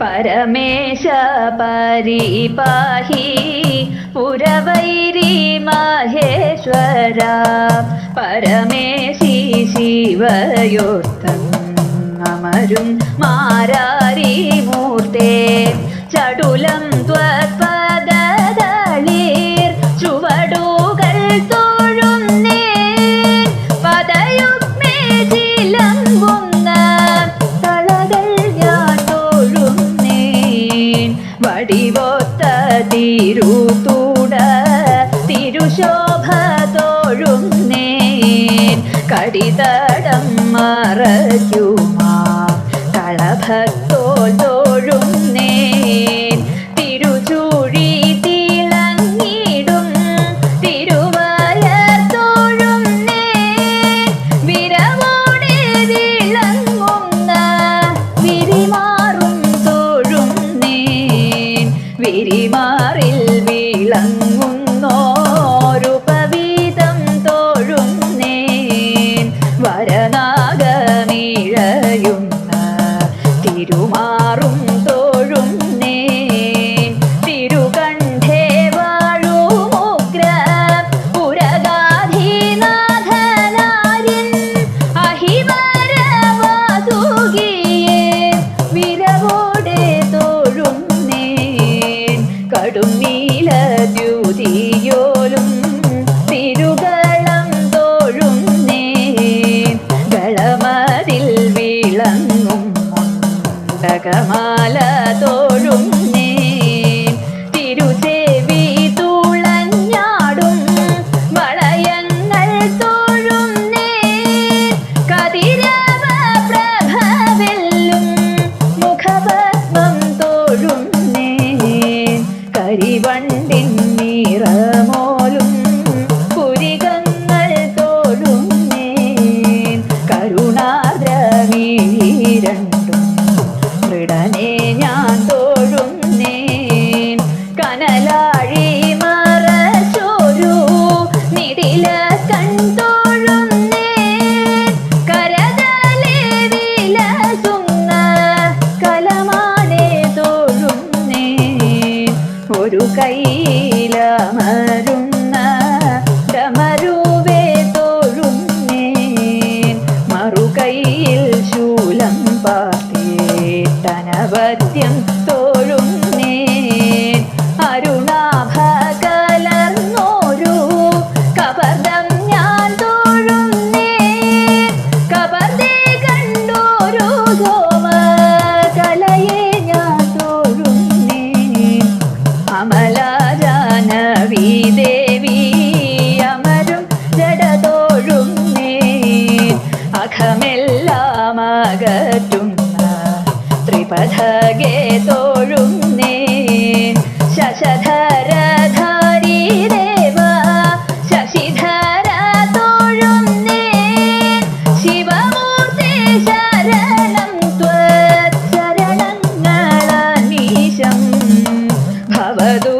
പരമേശ പരിപാഹി പുരവൈരി മഹേശ്വര പരമേശി ശിവയോർത്തം അമരും മാരാരി മൂർത്തേ ചടുലം പടിവോത്ത തിരുത്തൂട തിരുശോഭ തോഴുന്നേൻ കടിതടം മറയ്ക്കുമാ. കളഭ கிளிமாரில் விளங்க படும் நீல ஜூதியோ നിറമോലും പുരികങ്ങൾ തോലും കരുണാദ്രവീരൻ പത്യം തോഴും തോഴുന്നേ. ശശധരധാരി ദേവ ശശിധര തോഴുന്നേ. ശിവമൂർത്തി ശരണം ത്വ ശരണങ്ങളീശം ഭവതു